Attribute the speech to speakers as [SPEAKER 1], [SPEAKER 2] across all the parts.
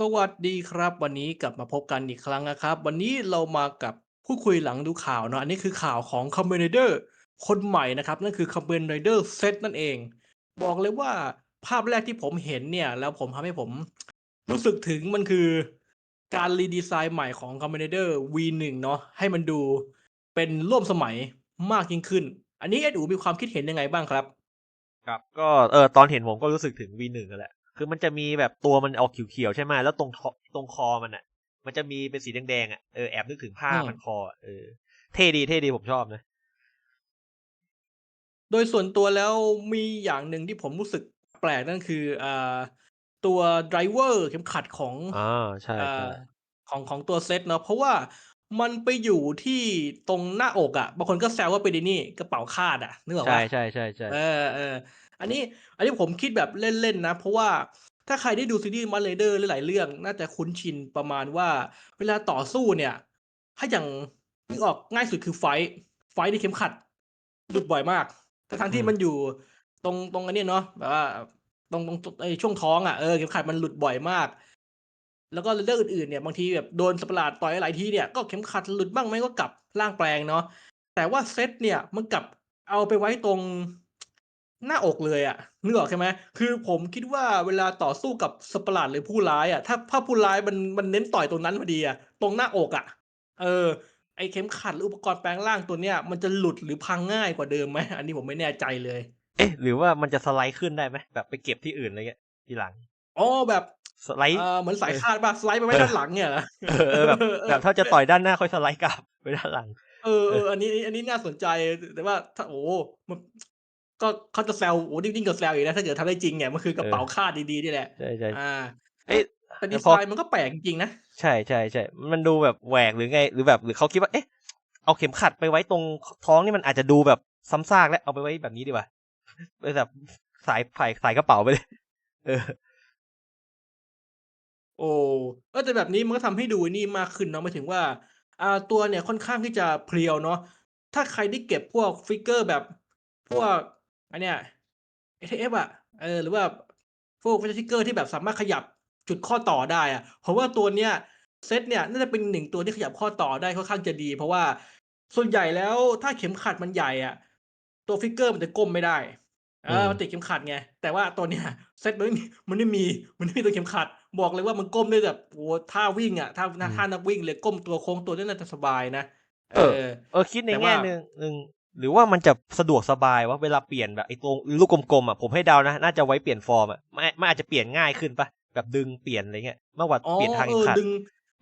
[SPEAKER 1] สวัสดีครับ วันนี้กลับมาพบกันอีกครั้งนะครับ วันนี้เรามากับพูดคุยหลังดูข่าวเนาะอันนี้คือข่าวของ Kamen Rider คนใหม่นะครับนั่นคือ Kamen Rider Z นั่นเอง บอกเลยว่าภาพแรกที่ผมเห็นเนี่ย แล้วผมทำให้ผม รู้สึกถึงมันคือการรีดีไซน์ใหม่ของ Kamen Rider V1 เนาะให้มันดูเป็นร่วมสมัยมากยิ่งขึ้น อันนี้เอ็ดอูมีความคิดเห็นยังไงบ้างครับ
[SPEAKER 2] ครับ ก็เออตอนเห็นผมก็รู้สึกถึง V1 นั่นแหละ คือมันจะมีแบบตัวมันออกเขียวๆใช่ไหมแล้วตรงทตรงคอมันอะ มันจะมีเป็นสีแดงๆอะเออแอบนึกถึงผ้า
[SPEAKER 1] อืม
[SPEAKER 2] มันคออะเออเท่ดีเท่ดีผมชอบนะ
[SPEAKER 1] โดยส่วนตัวแล้วมีอย่างหนึ่งที่ผมรู้สึกแปลกนั่นคืออ่าตัวไดรเวอร์เข็มขัดของ
[SPEAKER 2] อ่าใช่
[SPEAKER 1] อ่
[SPEAKER 2] ใช่า
[SPEAKER 1] ของของตัวเซตเนาะเพราะว่ามันไปอยู่ที่ตรงหน้าอกอะ่ะ บางคนก็แซวว่าเป็นไอ้นี่กระเป๋าคาดอะ่ะนึกออก
[SPEAKER 2] ใช่
[SPEAKER 1] ปะ
[SPEAKER 2] ใช่ใช่ใช่
[SPEAKER 1] เออเออ อันนี้อันนี้ผมคิดแบบเล่นๆนะ เพราะว่าถ้าใครได้ดูซีรีส์มาเลเดอร์หลายๆเรื่อง น่าจะคุ้นชินประมาณว่า เวลาต่อสู้เนี่ย ถ้าอย่างนึกออกง่ายสุดคือไฟท์ไฟท์ที่เข็มขัดหลุดบ่อยมากทั้งทั้งที่มันอยู่ตรงตรงอันเนี้ยเนาะแบบว่าตรงตรงไอ้ช่วงท้องอะเออเข็มขัดมันหลุดบ่อยมาก แล้วก็เรื่องอื่นๆเนี่ยบางทีแบบโดนสัตว์ประหลาดต่อยหลายทีเนี่ยก็เข็มขัดหลุดบ้างไหมก็กลับร่างแปลงเนาะแต่ว่าเซตเนี่ยมันกลับเอาไปไว้ตรง หน้าอกเลยอะนึกออกใช่ไหมคือผมคิดว่าเวลาต่อสู้กับสัตว์ประหลาดหรือผู้ร้ายอะถ้าถ้าผู้ร้ายมันมันเน้นต่อยตรงนั้นพอดีอะตรงหน้าอกอะเออ ไอเข็มขัดหรืออุปกรณ์แปลงร่างตัวเนี้ยมันจะหลุดหรือพังง่ายกว่าเดิมไหมอันนี้ผมไม่แน่ใจเลย
[SPEAKER 2] เอ๊ะ หรือว่ามันจะสไลด์ขึ้นได้ไหมแบบไปเก็บที่อื่นอะไรเงี้ยทีหลัง
[SPEAKER 1] อ๋อแบบ
[SPEAKER 2] สไลด์
[SPEAKER 1] เออเหมือนสายคาดป่ะสไลด์ไปไว้ด้านหลังเนี่ยเหรอ
[SPEAKER 2] เออเออแบบแบบถ้าจะต่อยด้านหน้าค่อยสไลด์กลับไปด้านหลัง
[SPEAKER 1] เออเอออันนี้อันนี้น่าสนใจแต่ว่าถ้าโอ้มัน ก็เขาจะแซวโอ้ยิ่งๆกับแซวอีกนะถ้าเกิดทำได้จริงเนี่ยมันคือกระเป๋าคาดดีๆนี่แหละ
[SPEAKER 2] ใช่ใช่
[SPEAKER 1] อ่า
[SPEAKER 2] เอ๊ะ
[SPEAKER 1] แต่ดี
[SPEAKER 2] แต่
[SPEAKER 1] ไซ
[SPEAKER 2] พอ
[SPEAKER 1] น์มันก็แปลกจริงๆนะ
[SPEAKER 2] ใช่ใช่ใช่มันดูแบบแหวกหรือไง หรือแบบหรือเขาคิดว่าเอ๊ะเอาเข็มขัดไปไว้ตรงท้องนี่มันอาจจะดูแบบซ้ำซากแล้วเอาไปไว้แบบนี้ดีกว่าไปแบบสายไผ่สายกระเป๋าไปเลยเออ
[SPEAKER 1] โอ้เออแต่แบบนี้มันก็ทำให้ดูนี่มากขึ้นเนาะหมายถึงว่า อ่าตัวเนี่ยค่อนข้างที่จะเพรียวเนาะถ้าใครได้เก็บพวกฟิกเกอร์แบบพวก อันเนี้ย ATF อะเออหรือว่าพวกฟิกเกอร์ที่แบบสามารถขยับจุดข้อต่อได้อะเพราะว่าตัวเนี้ยเซตเนี่ยน่าจะเป็นหนึ่งตัวที่ขยับข้อต่อได้ค่อนข้างจะดี เพราะว่าส่วนใหญ่แล้วถ้าเข็มขัดมันใหญ่อะ ตัวฟิกเกอร์มันจะก้มไม่ได้เอ
[SPEAKER 2] อื
[SPEAKER 1] อ
[SPEAKER 2] ม
[SPEAKER 1] มันติดเข็มขัดไง แต่ว่าตัวเนี้ยเซตมันไม่มีมันไม่มีมันไม่มีตัวเข็มขัด บอกเลยว่ามันก้มได้แบบโอ้ท่าวิ่งอะท่า
[SPEAKER 2] อืม
[SPEAKER 1] ท่านักวิ่งเลยก้มตัวโค้งตัวนี่น่าจะสบายนะ
[SPEAKER 2] เออ เออคิดใน
[SPEAKER 1] แต่
[SPEAKER 2] แง่
[SPEAKER 1] ว่า
[SPEAKER 2] หนึ่งหนึ่ง หรือว่ามันจะสะดวกสบายวะเวลาเปลี่ยนแบบไอ้ตรงลูกกลมๆอะผมให้เดานะน่าจะไว้เปลี่ยนฟอร์มอะไม่ไม่อาจจะเปลี่ยนง่ายขึ้นปะแบบดึงเปลี่ยนอะไรเงี้ยมากกว่า
[SPEAKER 1] อ๋อ
[SPEAKER 2] เปลี่ยนทาง
[SPEAKER 1] เอ
[SPEAKER 2] เข็ม
[SPEAKER 1] อ
[SPEAKER 2] ขัด
[SPEAKER 1] ดึง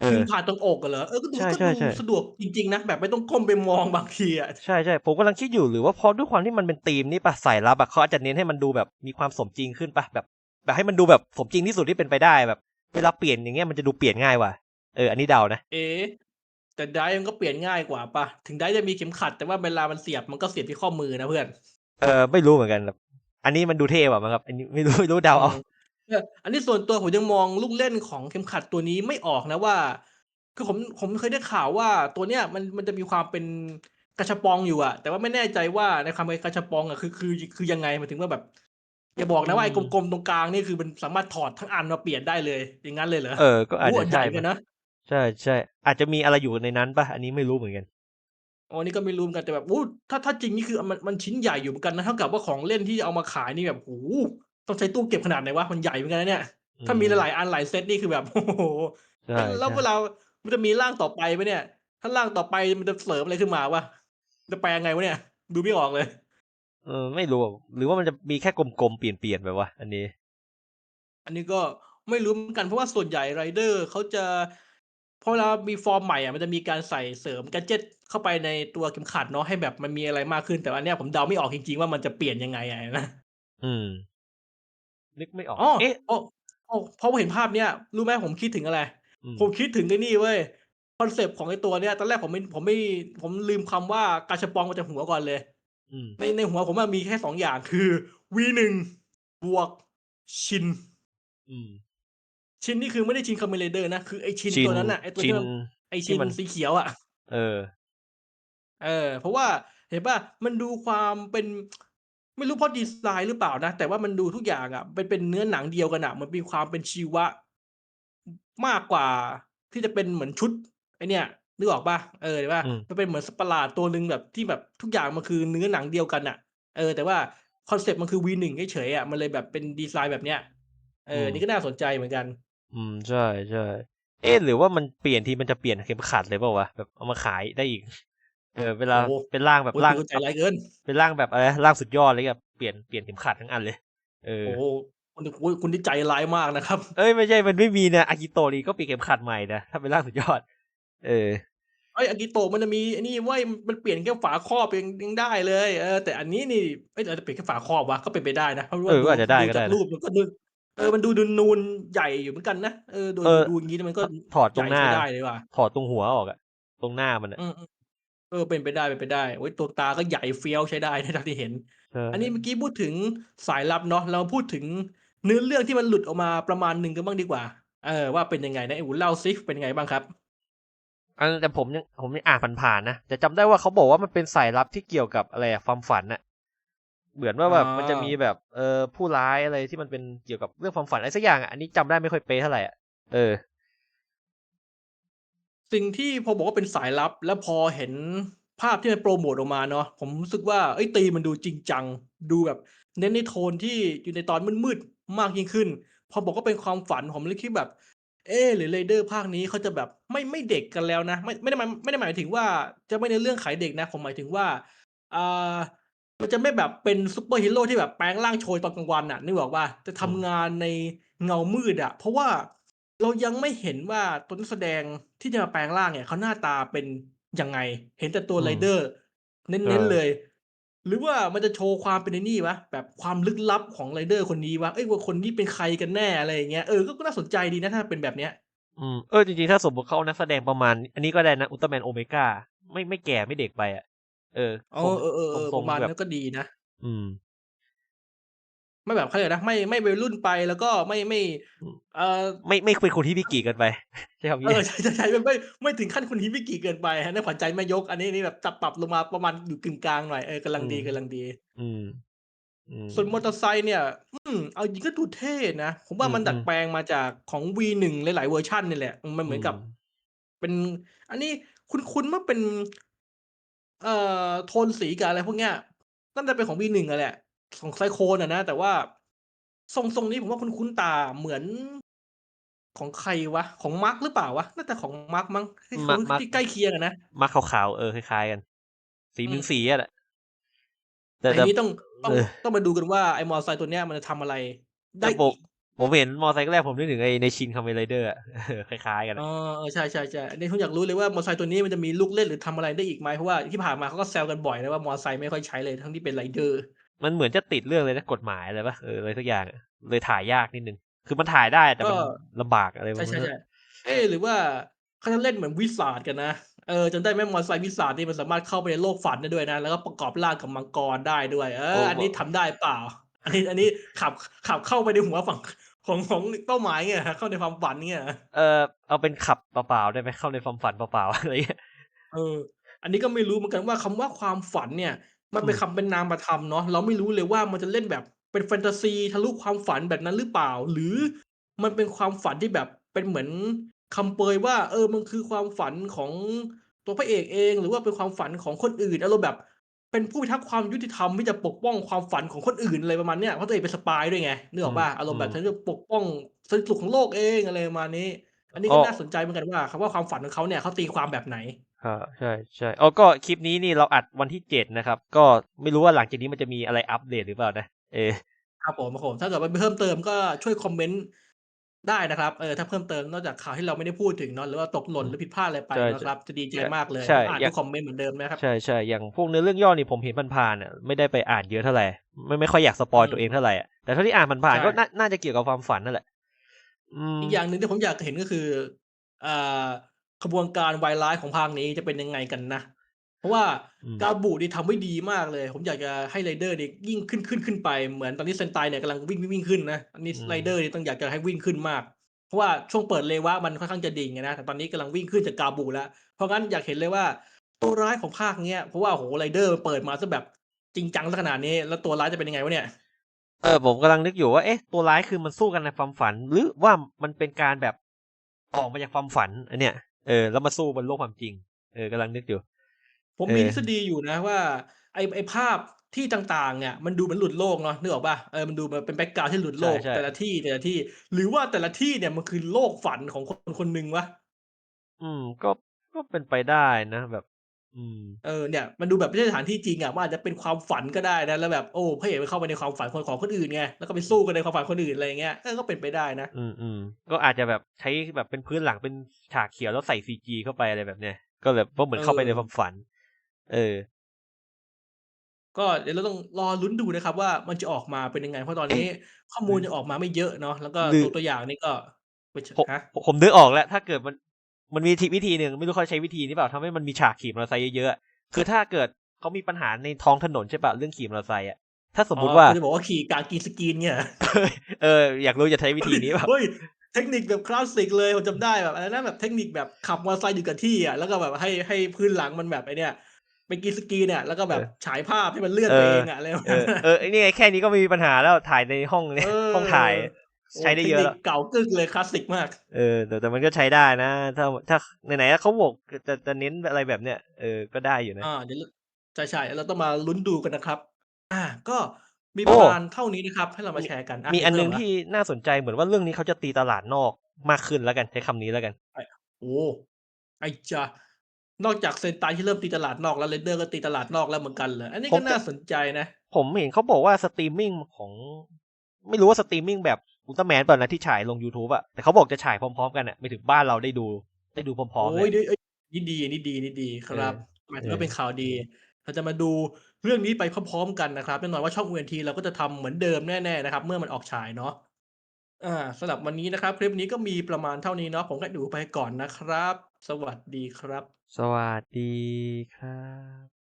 [SPEAKER 2] เออ
[SPEAKER 1] ดึงผ่านตรงอกอะเหรอเออก็ดู
[SPEAKER 2] ใช่
[SPEAKER 1] ก็
[SPEAKER 2] ใช่
[SPEAKER 1] ดู
[SPEAKER 2] ใช่
[SPEAKER 1] สะดวกจริงๆนะแบบไม่ต้องก้มไปมองบางทีอะ
[SPEAKER 2] ใช่ใช่ผมกำลังคิดอยู่หรือว่าเพราะด้วยความที่มันเป็นธีมนี่ปะใส่รับอะเขาอาจจะเน้นให้มันดูแบบมีความสมจริงขึ้นปะแบบแบบให้มันดูแบบสมจริงที่สุดที่เป็นไปได้แบบ เวลาเปลี่ยนอย่างเงี้ยมันจะดูเปลี่ยนง่ายว่ะเอออันนี้เดานะ
[SPEAKER 1] เอ๊ะ แต่ไดร์มันก็เปลี่ยนง่ายกว่าปะถึงไดร์จะมีเข็มขัด แต่ว่าเวลามันเสียบมันก็เสียบที่ข้อมือนะเพื่อน
[SPEAKER 2] เออไม่รู้เหมือนกันแบบอันนี้มันดูเท่ว่ะมั้งครับ อันนี้ไม่รู้ไม่รู้เดาเอา
[SPEAKER 1] เอออันนี้ส่วนตัวผมยังมองลูกเล่นของเข็มขัดตัวนี้ไม่ออกนะว่า คือผมผมเคยได้ข่าวว่าตัวเนี้ยมันมันจะมีความเป็นกระชับปองอยู่อะแต่ว่าไม่แน่ใจว่าในความเป็นกระชับปองอะคือคือคือยังไงหมายถึงว่าแบบอย่าบอกนะว่าไอ้กลมๆตรงกลางนี่คือมันสามารถถอดทั้งอันมาเปลี่ยนได้เลย อย่างนั้นเลยเหรอ
[SPEAKER 2] เออก็อาจ
[SPEAKER 1] โอ้
[SPEAKER 2] จะ
[SPEAKER 1] ใหญ่
[SPEAKER 2] ใช่
[SPEAKER 1] เหมือนกันนะ
[SPEAKER 2] ใช่ใช่ อาจจะมีอะไรอยู่ในนั้นปะอันนี้ไม่รู้เหมือนกัน
[SPEAKER 1] อ๋อนี่ก็ไม่รู้เหมือนกันแต่แบบอู้ถ้าถ้าจริงนี่คือมันมันชิ้นใหญ่อยู่เหมือนกันนะเท่ากับว่าของเล่นที่เอามาขายนี่แบบโอ้โหต้องใช้ตู้เก็บขนาดไหนวะมันใหญ่เหมือนกันนะเนี่ยถ้ามีหลายๆอันหลายเซตนี่คือแบบโอ้โห
[SPEAKER 2] ใช่
[SPEAKER 1] แล้ว
[SPEAKER 2] ใช่
[SPEAKER 1] เวลามันจะมีร่างต่อไปไหมเนี่ย ถ้าร่างต่อไปมันจะเสริมอะไรขึ้นมาวะจะแปลงไงวะเนี่ย ดูไม่ออกเลย
[SPEAKER 2] เออไม่รู้อะหรือว่ามันจะมีแค่กลมๆเปลี่ยนๆไปวะอันนี้
[SPEAKER 1] อันนี้ก็ไม่รู้เหมือนกันเพราะว่าส่วนใหญ่ไรเดอร์เขาจะ พอเวลามีฟอร์มใหม่อะมันจะมีการใส่เสริมแกดเจ็ตเข้าไปในตัวเข็มขัดเนาะให้แบบมันมีอะไรมากขึ้นแต่ว่าอันเนี้ยผมเดาไม่ออกจริงๆว่ามันจะเปลี่ยนยังไงอะนะ
[SPEAKER 2] อืม นึกไม่ออก
[SPEAKER 1] อ๋อ
[SPEAKER 2] เอ๊ะ
[SPEAKER 1] โอ้โอ้พอผมเห็นภาพเนี้ยรู้ไหมผมคิดถึงอะไร
[SPEAKER 2] อืม
[SPEAKER 1] ผมคิดถึงไอ้นี่เว้ยคอนเซปต์ของไอ้ตัวเนี้ยตอนแรกผมไม่ผมไม่ผมลืมคำว่ากาชาปองมาจากหัวก่อนเลย
[SPEAKER 2] อืม
[SPEAKER 1] ในในหัวผมอะมีแค่สองอย่างคือ V หนึ่งบวกชิน
[SPEAKER 2] อืม
[SPEAKER 1] ชินนี่คือไม่ได้ชินคาเมเลเดอร์นะ คือไอชิน
[SPEAKER 2] ชิน
[SPEAKER 1] ตัวนั้นอะไอตัว
[SPEAKER 2] ชิ
[SPEAKER 1] ที่
[SPEAKER 2] น
[SPEAKER 1] มันไอ
[SPEAKER 2] ที่
[SPEAKER 1] ชิน
[SPEAKER 2] มัน
[SPEAKER 1] สีเขียวอะ
[SPEAKER 2] เออ
[SPEAKER 1] เออ เพราะว่าเห็นป่ะมันดูความเป็นไม่รู้เพราะดีไซน์หรือเปล่านะ แต่ว่ามันดูทุกอย่างอะเป็นเป็นเนื้อหนังเดียวกันอะมันมีความเป็นชีวะ มากกว่าที่จะเป็นเหมือนชุดไอเนี่ยนึกออกปะเออเห็นปะ
[SPEAKER 2] อืม
[SPEAKER 1] มันเป็นเหมือนสัตว์ประหลาดตัวหนึ่งแบบที่แบบทุกอย่างมันคือเนื้อหนังเดียวกันอะเออ แต่ว่าคอนเซ็ปต์มันคือ V1 เฉยๆอะมันเลยแบบเป็นดีไซน์แบบเนี้ยเออ
[SPEAKER 2] อืม
[SPEAKER 1] นี่ก็น่าสนใจเหมือนกัน
[SPEAKER 2] อืม ใช่ใช่เอ๊ะหรือว่ามันเปลี่ยนทีมันจะเปลี่ยนเข็มขัดเลยเปล่าวะแบบเอามาขายได้อีก เออเวลา
[SPEAKER 1] โอ้
[SPEAKER 2] เป็นร่างแบบ
[SPEAKER 1] โอ้ย
[SPEAKER 2] ร่าง
[SPEAKER 1] คุณใจร้ายเกิน
[SPEAKER 2] เป็นร่างแบบอะไรร่างสุดยอดเลยแบบเปลี่ยนเปลี่ยนเข็มขัดทั้งอันเลย เออ
[SPEAKER 1] โอ้โหคุณคุณคุณที่ใจร้ายมากนะครับ
[SPEAKER 2] เอ้ยไม่ใช่มันไม่มีนะอากิโตะนี่ก็เปลี่ยนเข็มขัดใหม่นะถ้าเป็นร่างสุดยอด เออ
[SPEAKER 1] ไอยอากิโตะมันจะมีไอ้นี่เว้ยมันเปลี่ยนแค่ฝาครอบเองยังได้เลยเออแต่อันนี้นี่เอ้ยอาจจะเปลี่ยนแค่ฝาครอบวะก็เป็นไปได้นะเพราะว่า
[SPEAKER 2] เออก็อาจจะได้ก็ได้
[SPEAKER 1] จาก
[SPEAKER 2] นะ
[SPEAKER 1] รูปมันก็นึก เออมันดูดูนูนใหญ่อยู่เหมือนกันนะเออดู
[SPEAKER 2] เออ
[SPEAKER 1] ดูอย่างนี้มันก็
[SPEAKER 2] ถอดตรงหน้า
[SPEAKER 1] ใญ่ใช้ได้เลยว่ะ
[SPEAKER 2] ถอดตรงหัวออกอะตรงหน้ามันอะ
[SPEAKER 1] อืมอืมเออเป็นไปได้เป็นไปได้โอ้ยตัวตาก็ใหญ่เฟี้ยวใช้ได้นะเท่าที่เห็น
[SPEAKER 2] ใช่
[SPEAKER 1] อันนี้เมื่อกี้พูดถึงสายลับเนาะเราพูดถึงเนื้อเรื่องที่มันหลุดออกมาประมาณหนึ่งกันบ้างดีกว่า เออว่าเป็นยังไงนะไอ้หูเล่าซิเป็นยังไงบ้างครับ
[SPEAKER 2] อันแต่ผมยังผมยังอ่านผ่านๆนะแต่จำได้ว่าเขาบอกว่ามันเป็นสายลับที่เกี่ยวกับอะไรอะความฝันอะ เหมือนว่าแบบ
[SPEAKER 1] อ่ามั
[SPEAKER 2] มันจะมีแบบเออผู้ร้ายอะไรที่มันเป็นเกี่ยวกับเรื่องความฝันอะไรสักอย่างอะอันนี้จำได้ไม่ค่อยเป๊ะเท่าไหร่อะเออ
[SPEAKER 1] สิ่งที่พอบอกว่าเป็นสายลับ แล้วพอเห็นภาพที่มันโปรโมทออกมาเนาะผมรู้สึกว่าเอ้ยตีมันดูจริงจัง ดูแบบ เน้นในโทนที่อยู่ในตอนมืดๆมากยิ่งขึ้น พอบอกว่าเป็นความฝันผมเลยคิดแบบ เออหรือเรเดอร์ภาคนี้เขาจะแบบไม่ไม่เด็กกันแล้วนะ ไม่ไม่ได้หมายไม่ได้หมายถึงว่าจะไม่ในเรื่องขายเด็กนะ ผมหมายถึงว่าอ่า มันจะไม่แบบเป็นซูเปอร์ฮีโร่ที่แบบแปลงร่างโชยตอนกลางวันอะนึกออกว่าจะทำงานในเงามืดอะ เพราะว่าเรายังไม่เห็นว่าตัวนักแสดงที่จะมาแปลงร่างเนี่ยเขาหน้าตาเป็นยังไง เห็นแต่ตัวไรเดอร์ เน้นๆเลย หรือว่ามันจะโชว์ความเป็นนี่วะแบบความลึกลับของไรเดอร์คนนี้วะเอ้ยว่าคนนี้เป็นใครกันแน่อะไรอย่างเงี้ยเออก็น่าสนใจดีนะถ้าเป็นแบบเนี้ย
[SPEAKER 2] อืมเออจริงๆ ถ้าสมมติเขาเอานักแสดงประมาณ อันนี้ก็ได้นะอุลตร้าแมนโอเมก้าไม่ไม่แก่ไม่เด็กไปอะ เออ
[SPEAKER 1] เออเออเออเออ
[SPEAKER 2] ท
[SPEAKER 1] ป
[SPEAKER 2] รง
[SPEAKER 1] ระมาณ
[SPEAKER 2] ๆแบบ
[SPEAKER 1] นั้นก็ดีนะ
[SPEAKER 2] อืม
[SPEAKER 1] ไม่แบบเขาเรียกนะไม่ไม่วัยรุ่นไปแล้วก็ไม่ไม่
[SPEAKER 2] อืม
[SPEAKER 1] เออ
[SPEAKER 2] ไม่ไม่เป็นคนที่พิกีเกันไปใช่คำ
[SPEAKER 1] เอ
[SPEAKER 2] นี้
[SPEAKER 1] อใช่ใช่ใช่ไม่ไม่ไม่ถึงขั้นคุณฮิบิกิเกินไปฮะในขวัญใจแม่ยก อันนี้นี่แบบจับปรับลงมาประมาณอยู่กึ่งกลางหน่อยเออกำลังดี
[SPEAKER 2] อืม
[SPEAKER 1] กำลังดี
[SPEAKER 2] อืมอืม
[SPEAKER 1] ส่วนมอเตอร์ไซค์เนี่ย อืมเอาจริงก็ดูเท่นะ ผมว่า
[SPEAKER 2] อืม
[SPEAKER 1] มันดัด
[SPEAKER 2] อืม
[SPEAKER 1] แปลงมาจากของ V1 หลาย ๆ เวอร์ชันนี่แหละ มันเหมือนกับ เป็น อันนี้คุณคุณว่าเป็น เอ่อโทนสีกับอะไรพวกเนี้ยน่าจะเป็นของ V1 อะแหละของไซโคนอะนะ แต่ว่าทรงทรงนี้ผมว่าคุณคุ้นๆตาเหมือนของใครวะ ของมาร์คหรือเปล่าวะน่าจะของมาร์คมั้งที่
[SPEAKER 2] มาร์คมาร์ค
[SPEAKER 1] ที่ใกล้เคียงอะนะ
[SPEAKER 2] มาขาวๆเออคล้ายๆกัน สีหนึ่ง
[SPEAKER 1] อืม
[SPEAKER 2] สีอะแหละแต่
[SPEAKER 1] แต่
[SPEAKER 2] แต่
[SPEAKER 1] ทีนี้ต้องต้อง
[SPEAKER 2] เออ
[SPEAKER 1] ต้องมาดูกันว่าไอ้มอเตอร์ไซค์ตัวเนี้ยมันจะทำอะไร ได้
[SPEAKER 2] แต่ ผม
[SPEAKER 1] อีก
[SPEAKER 2] ผมเห็นมอไซค์แรกผมนึกถึงไอ้ในชินคาเมไรเดอร์อะเออคล้ายๆ กัน
[SPEAKER 1] อ๋
[SPEAKER 2] อะ
[SPEAKER 1] อเออใช่ใช่ใช่อันนี้ผมอยากรู้เลยว่ามอเตอร์ไซค์ตัวนี้มันจะมีลูกเล่นหรือทำอะไรได้อีกไหมเพราะว่าที่ผ่านมาเขาก็แซวกันบ่อยนะว่ามอเตอร์ไซค์ไม่ค่อยใช้เลยทั้งที่เป็นไรเดอร์
[SPEAKER 2] มันเหมือนจะติดเรื่องเลยนะกฎหมายอะไรปะเอออะไรสักอย่างอะเลยถ่ายยากนิดนึง คือมันถ่ายได้แต่มัน
[SPEAKER 1] ก็
[SPEAKER 2] ลำบากอะไร
[SPEAKER 1] ใช่ใช่
[SPEAKER 2] มัน
[SPEAKER 1] ใช่เอ๊ะหรือว่าเขาจะเล่นเหมือนวิสาดกันนะเออจำได้ไหมมอเตอร์ไซค์วิสาดนี่มันสามารถเข้าไปในโลกฝันได้ด้วยนะ แล้วก็ประกอบร่างกับมังกรได้ด้วย เออ อันนี้ทำได้เปล่า อันนี้อันนี้ขับขับเข้าไปในหัวฝั่ง ของของเป้าหมายเงี้ยเข้าในความฝันเงี้ย
[SPEAKER 2] เออเอาเป็นขับเปล่าๆได้ไหมเข้าในความฝันเปล่าๆอะไรเงี้ย
[SPEAKER 1] เออ อันนี้ก็ไม่รู้เหมือนกันว่าคำว่าความฝันเนี่ย มันเป็น
[SPEAKER 2] อืม
[SPEAKER 1] คำเป็นนามธรรมเนาะเราไม่รู้เลยว่ามันจะเล่นแบบเป็นแฟนตาซีทะลุความฝันแบบนั้นหรือเปล่า หรือมันเป็นความฝันที่แบบเป็นเหมือนคำเปยว่า เออมันคือความฝันของตัวพระเอกเอง หรือว่าเป็นความฝันของคนอื่นอารมณ์แบบ เป็นผู้พิทักษ์ความยุติธรรมที่จะปกป้องความฝันของคนอื่นอะไรประมาณเนี้ยเพราะตัวเองเป็นสปายด้วยไงนึกออกป่ะอารมณ์แบบฉันจะปกป้องสันติสุขของโลกเองอะไรประมาณนี้ อันนี้ก็น่าสนใจเหมือนกันว่าคำว่าความฝันของเขาเนี่ยเขาตีความแบบไหน
[SPEAKER 2] ครับใช่ใช่อ๋อก็คลิปนี้นี่เราอัดวันที่เจ็ดนะครับ ก็ไม่รู้ว่าหลังจากนี้มันจะมีอะไรอัปเดตหรือเปล่านะ เออ
[SPEAKER 1] ครับผมครับผมถ้าเกิดว่าเพิ่มเติมก็ช่วยคอมเมนต์ ได้นะครับ เออ ถ้าเพิ่มเติมนอกจากข่าวที่เราไม่ได้พูดถึงเนาะ หรือว่าตกหล่นหรือผิดพลาดอะไรไป
[SPEAKER 2] ใช่
[SPEAKER 1] นะครับ จะดีใจมากเลย
[SPEAKER 2] ใช่
[SPEAKER 1] อ่าน
[SPEAKER 2] อยาก
[SPEAKER 1] ทุกคอมเมนต์เหมือนเดิมนะครับ
[SPEAKER 2] ใช่ใช่อย่างพวกเนื้อเรื่องย่อนี่ผมเห็นผ่านๆอะไม่ได้ไปอ่านเยอะเท่าไหร่ไม่ไม่ค่อยอยากสปอย
[SPEAKER 1] อืม
[SPEAKER 2] ตัวเองเท่าไหร่อะแต่เท่าที่อ่านผ่าน
[SPEAKER 1] ใช่
[SPEAKER 2] ๆก็น่าน่าจะเกี่ยวกับความฝันนั่นแหละอืม
[SPEAKER 1] อีกอย่างหนึ่งที่ผมอยากเห็นก็คืออ่าขบวนการวายร้ายของภาคนี้จะเป็นยังไงกันนะ เพราะว่า
[SPEAKER 2] อืม
[SPEAKER 1] กาบูนี่ทำไว้ดีมากเลย ผมอยากจะให้ไรเดอร์นี่ยิ่งขึ้นขึ้นขึ้นไปเหมือนตอนนี้เซนไตเนี่ยกำลังวิ่งวิ่งวิ่งขึ้นนะอันนี้ไรเดอร์นี่ต้องอยากจะให้วิ่งขึ้นมาก เพราะว่าช่วงเปิดเลวะมันค่อนข้างจะดิ่งไงนะแต่ตอนนี้กำลังวิ่งขึ้นจากกาบูแล้ว เพราะงั้นอยากเห็นเลยว่าตัวร้ายของภาคเนี้ยเพราะว่าโหไรเดอร์เปิดมาซะแบบจริงจังซะขนาดนี้ แล้วตัวร้ายจะเป็นยังไงวะเนี่ย
[SPEAKER 2] เออผมกำลังนึกอยู่ว่าเอ๊ะตัวร้ายคือมันสู้กันในความฝัน หรือว่ามันเป็นการแบบออกมาจากความฝันอันเนี้ยเออแล้วมาสู้บนโลกความจริง เออกำลังนึกอยู่
[SPEAKER 1] ผม
[SPEAKER 2] เอ
[SPEAKER 1] มี
[SPEAKER 2] อ
[SPEAKER 1] ทฤษฎีอยู่นะว่า ไอ้ ไอ้ภาพที่ต่าง ๆ เนี่ย มันดูเหมือนหลุดโลกเนาะ นึกออกป่ะเออ มันดูมันเป็น แบ็กกราวด์ ที่หลุดโล
[SPEAKER 2] ใช่
[SPEAKER 1] ก
[SPEAKER 2] ใช่
[SPEAKER 1] แต่ละที่ แต่ละที่ หรือว่าแต่ละที่เนี่ย มันคือโลกฝันของคนคนหนึ่งวะ
[SPEAKER 2] อืม ก็ ก็เป็นไปได้นะแบบ อืม
[SPEAKER 1] เออ เนี่ย มันดูแบบไม่ใช่สถานที่จริงอะมันอาจจะเป็นความฝันก็ได้นะ แล้วแบบ โอ้ พระเอกไปเข้าไปในความฝันคน ของคนอื่นไง แล้วก็ไปสู้กันในความฝันคนอื่น อะไรอย่างเงี้ย เออ ก็เป็นไปได้นะ
[SPEAKER 2] อืมอืมก็อาจจะแบบใช้แบบเป็นพื้นหลังเป็นฉากเขียว แล้วใส่ซีจีเข้าไป อะไรแบบเนี้ย ก็แบบเพราะเหมือนเข้าไปใน
[SPEAKER 1] เออ
[SPEAKER 2] ความฝัน เออ
[SPEAKER 1] ก็เดี๋ยวเราต้องรอลุ้นดูนะครับว่า มันจะออกมาเป็นยังไง เพราะตอนนี้ข้อมูลยังออกมาไม่เยอะเนาะ แล้วก็
[SPEAKER 2] หรือ
[SPEAKER 1] ตัวตัวอย่างนี่ก็ไม่ใช่
[SPEAKER 2] ผม
[SPEAKER 1] ฮะ
[SPEAKER 2] ผมผมนึกออกแล้ว ถ้าเกิดมัน มันมีทีวิธีหนึ่ง ไม่รู้เขาใช้วิธีนี้เปล่า ทำให้มันมีฉากขี่มอเตอร์ไซค์เยอะๆคือถ้าเกิดเขามีปัญหาในท้องถนนใช่ป่ะเรื่องขี่มอเตอร์ไซค์อะถ้าสมมุติว่า
[SPEAKER 1] อ๋อคุณจะบอกว่าขี่กลางกรีนสกรีนเนี่ย
[SPEAKER 2] เออ อยากรู้จะใช้วิธีนี้เปล่า
[SPEAKER 1] เฮ้ย เทคนิคแบบคลาสสิกเลย ผมจำได้แบบอะไรนะ แบบเทคนิคแบบขับมอเตอร์ไซค์อยู่กับที่อะแล้วก็แบบให้ ให้พื้นหลังมันแบบไอเนี่ย เป็นกรีนสกรีนเนี่ยแล้วก็แบบ
[SPEAKER 2] เออ
[SPEAKER 1] ฉายภาพให้มันเลื่อน
[SPEAKER 2] เอ
[SPEAKER 1] ไป
[SPEAKER 2] อ
[SPEAKER 1] เองอะอะไรประ
[SPEAKER 2] เอ
[SPEAKER 1] มาณ
[SPEAKER 2] อ
[SPEAKER 1] นั้น
[SPEAKER 2] เออไอ้นี่ไงแค่นี้ก็ไม่มีปัญหาแล้วถ่ายในห้องเนี่ย
[SPEAKER 1] เออ
[SPEAKER 2] ห้องถ่าย
[SPEAKER 1] โอ้
[SPEAKER 2] ใช้ได้เยอะ
[SPEAKER 1] ทค
[SPEAKER 2] แล้
[SPEAKER 1] นิ
[SPEAKER 2] ว
[SPEAKER 1] คเก่ากึกเลยคลาสสิกมาก
[SPEAKER 2] เออแต่แต่มันก็ใช้ได้นะ ถ้าถ้าไหนๆเขาบอกจะจะเน้นอะไรแบบเนี้ยเออก็ได้อยู่นะ
[SPEAKER 1] อ่าเดี๋ยวใช่ใช่เราต้องมาลุ้นดูกันนะครับ อ่าก็มี
[SPEAKER 2] โอ้
[SPEAKER 1] ประมาณเท่านี้นะครับ ให้เรามาแชร์กันอะ
[SPEAKER 2] มีอันหนึง
[SPEAKER 1] เพิ่เหร
[SPEAKER 2] ที่น่าสนใจเหมือนว่าเรื่องนี้เขาจะตีตลาดนอกมากขึ้นแล้วกันใช้คำนี้แล้วกัน
[SPEAKER 1] โอ้ไอจ้า นอกจากเซนไตที่เริ่มตีตลาดนอกแล้วเรนเดอร์ก็ตีตลาดนอกแล้วเหมือนกันเลยอันนี้
[SPEAKER 2] ผ
[SPEAKER 1] ก็
[SPEAKER 2] ม
[SPEAKER 1] น่าสนใจนะ
[SPEAKER 2] ผมเห็นเขาบอกว่าสตรีมมิ่งของ ไม่รู้ว่าสตรีมมิ่งแบบอุลตร้าแมนเปล่านะที่ฉายลง YouTube อะแต่เขาบอกจะฉายพร้อมๆกันอะไม่ถึงบ้านเราได้ดู ได้ดูพร้อมๆเล
[SPEAKER 1] โอ้ย
[SPEAKER 2] ย
[SPEAKER 1] ดีเอ้ยนี่ดีนี่ดีนี่ดีครับหมายถึง
[SPEAKER 2] เออ
[SPEAKER 1] ว่าเป็นข่าวดี เราจะมาดูเรื่องนี้ไปพร้อมๆกันนะครับแน่นอนว่าช่อง UNT เราก็จะทำเหมือนเดิมแน่ๆนะครับ เมื่อมันออกฉายเนาะอ่าสำหรับวันนี้นะครับ คลิปนี้ก็มีประมาณเท่านี้เนาะผมก็ดูไปก่อนนะครับ สวัสดีครับ
[SPEAKER 2] สวัสดีครับ